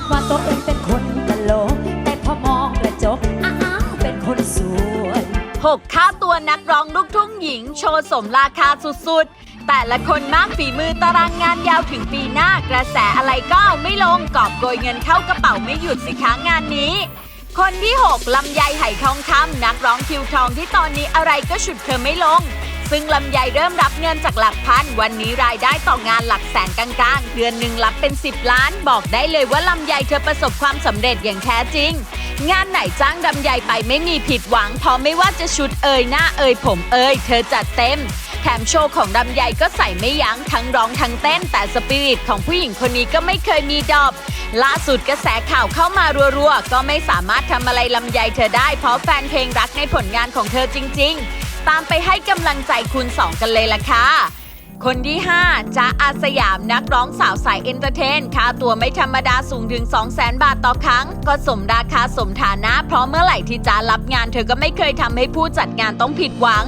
ดว่าตัวเองเป็นคนตลก แต่พอมองกระจกอ้าวเป็นคนสวย 6 ค่าตัวนักร้องลูกทุ่งหญิง โชว์สมราคาสุดๆ แต่ละคนมากฝีมือตารางงานยาวถึงปีหน้ากระแสอะไรก็ไม่ลงกอบโกยเงินเข้ากระเป๋าไม่หยุดสิค้างานนี้ คนที่ 6 ลำไยไหทองคำนักร้องคิวทองที่ตอนนี้อะไรก็ฉุดเธอไม่ลง ซึ่งลำไยเริ่มรับเงินจากหลักพัน วันนี้รายได้ต่องานหลักแสนกลางๆ เดือนหนึ่งรับเป็น 10 ล้าน บอกได้เลยว่าลำไยเธอประสบความสำเร็จอย่างแท้จริง งานไหนจ้างลำไยไปไม่มีผิดหวัง เพราะไม่ว่าจะชุดเอ่ยหน้าเอ่ยผมเอ่ยเธอจัดเต็ม แถมโชว์ของลำไยก็ใส่ไม่ยั้งทั้งร้องทั้งเต้น แต่สปิริตของผู้หญิงคนนี้ก็ไม่เคยมีดรอปล่าสุดกระแสข่าวเข้ามารัวๆ ก็ไม่สามารถทำอะไรลำไยเธอได้ เพราะแฟนเพลงรักในผลงานของเธอจริง ๆ ตามไปให้กำลังใจคุณสองกันเลยล่ะค่ะ คนที่ 5จ้าอาสยามนักร้องสาวสายเอนเตอร์เทน ค่าตัวไม่ธรรมดาสูงถึง 200,000 บาทต่อครั้ง ก็สมราคาสมฐานะ เพราะเมื่อไหร่ที่จ้ารับงานเธอก็ไม่เคยทำให้ผู้จัดงานต้องผิดหวัง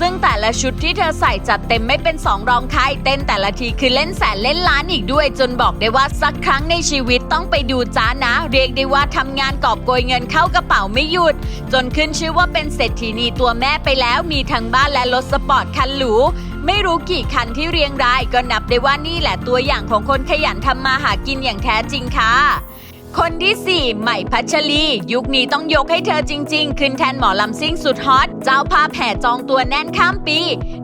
ซึ่งแต่ละชุดที่เธอใส่จัดเต็มไม่เป็นสองรองใครเต้นแต่ละทีคือเล่นแสนเล่นล้านอีกด้วย จนบอกได้ว่าสักครั้งในชีวิตต้องไปดูจ้านะ เรียกได้ว่าทำงานกอบโกยเงินเข้ากระเป๋าไม่หยุด จนขึ้นชื่อว่าเป็นเศรษฐีนีตัวแม่ไปแล้วมีทั้งบ้านและรถสปอร์ตคันหรูไม่รู้กี่คันที่เรียงรายก็นับได้ว่านี่แหละตัวอย่างของคนขยันทำมาหากินอย่างแท้จริงค่ะ คนที่ 4 ใหม่พัชรี ยุคนี้ต้องยกให้เธอจริง ๆ ขึ้นแทนหมอลำซิ่งสุดฮอต เจ้าภาพแห่จองตัวแน่นข้ามปี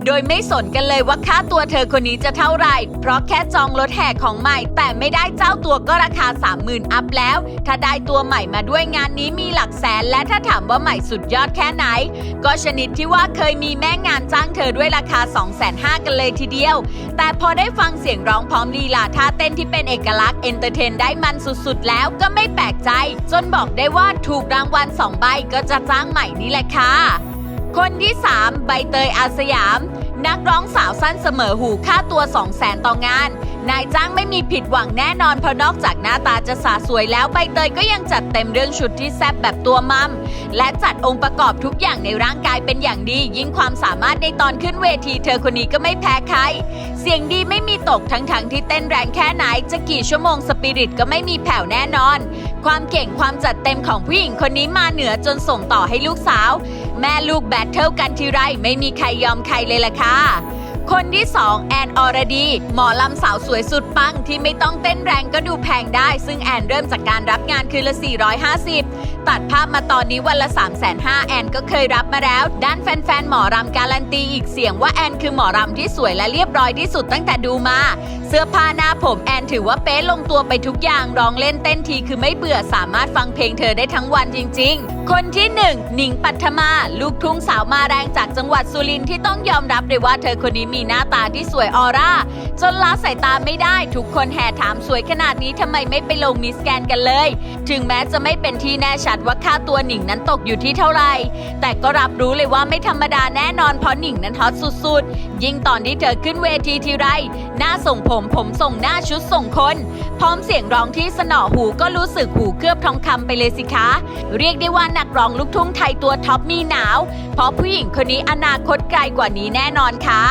โดยไม่สนกันเลยว่าค่าตัวเธอคนนี้จะเท่าไหร่ เพราะแค่จองรถแห่ของใหม่ แต่ไม่ได้เจ้าตัวก็ราคา 30,000 อัพแล้ว ถ้าได้ตัวใหม่มาด้วยงานนี้มีหลักแสน และถ้าถามว่าใหม่สุดยอดแค่ไหน ก็ชนิดที่ว่าเคยมีแม่งานจ้างเธอด้วยราคา 2 5 0 0 0กันเลยทีเดียว แต่พอได้ฟังเสียงร้องพร้อมลีลาท่าเต้นที่เป็นเอกลักษณ์เอนเตอร์เทนได้มันสุดๆแล้วก็ไม่แปลกใจ จนบอกได้ว่าถูกรางวัล2ใบก็จะจ้างใหม่นี่แหละค่ะ คนที่ 3 ใบเตยอาสยาม นักร้องสาวสั้นเสมอหูค่าตัว 2 0 0แสนต่องาน นายจ้างไม่มีผิดหวังแน่นอนเพราะนอกจากหน้าตาจะสาสวยแล้วใบเตยก็ยังจัดเต็มเรื่องชุดที่แซ่บแบบตัวมัม และจัดองค์ประกอบทุกอย่างในร่างกายเป็นอย่างดี ยิ่งความสามารถในตอนขึ้นเวทีเธอคนนี้ก็ไม่แพ้ใคร เสียงดีไม่มีตกทั้งๆทที่เต้นแรงแค่ไหน จะกี่ชั่วโมงสปิริตก็ไม่มีแผ่วแน่นอน ความเก่งความจัดเต็มของผู้หญิงคนนี้มาเหนือจนส่งต่อให้ลูกสาว แม่ลูกแบทเทิลกันทีไรไม่มีใครยอมใครเลยล่ะค่ะ คนที่ 2 แอนออรดี หมอลำสาวสวยสุดปังที่ไม่ต้องเต้นแรงก็ดูแพงได้ ซึ่งแอนเริ่มจากการรับงานคืนละ 450 ตัดภาพมาตอนนี้วันละ 3 5 0 0 0แอนก็เคยรับมาแล้ว ด้านแฟนๆ หมอรำการันตีอีกเสียงว่าแอนคือหมอรำที่สวยและเรียบร้อยที่สุดตั้งแต่ดูมา เสื้อผ้าหน้าผมแอนถือว่าเป๊ะลงตัวไปทุกอย่างร้องเล่นเต้นทีคือไม่เบื่อสามารถฟังเพลงเธอได้ทั้งวันจริง ๆ คนที่หนึ่งหนิงปัทมา ลูกทุ่งสาวมาแรงจากจังหวัดสุรินทร์ที่ต้องยอมรับเลยว่าเธอคนนี้มีหน้าตาที่สวยออร่า จนละสายตาไม่ได้ ทุกคนแห่ถามสวยขนาดนี้ทำไมไม่ไปลงมิสแกนกันเลย ถึงแม้จะไม่เป็นที่แน่ชัดว่าค่าตัวหนิงนั้นตกอยู่ที่เท่าไหร่แต่ก็รับรู้เลยว่าไม่ธรรมดาแน่นอนเพราะหนิงนั้นฮอตสุดๆ ยิ่งตอนที่เธอขึ้นเวทีทีไรหน้าส่งผมผมส่งหน้าชุดส่งคน พร้อมเสียงร้องที่สนอหูก็รู้สึกหูเคลือบทองคำไปเลยสิคะ เรียกได้ว่านักร้องลูกทุ่งไทยตัวท็อปมีหนาว เพราะผู้หญิงคนนี้อนาคตไกลกว่านี้แน่นอนค่ะ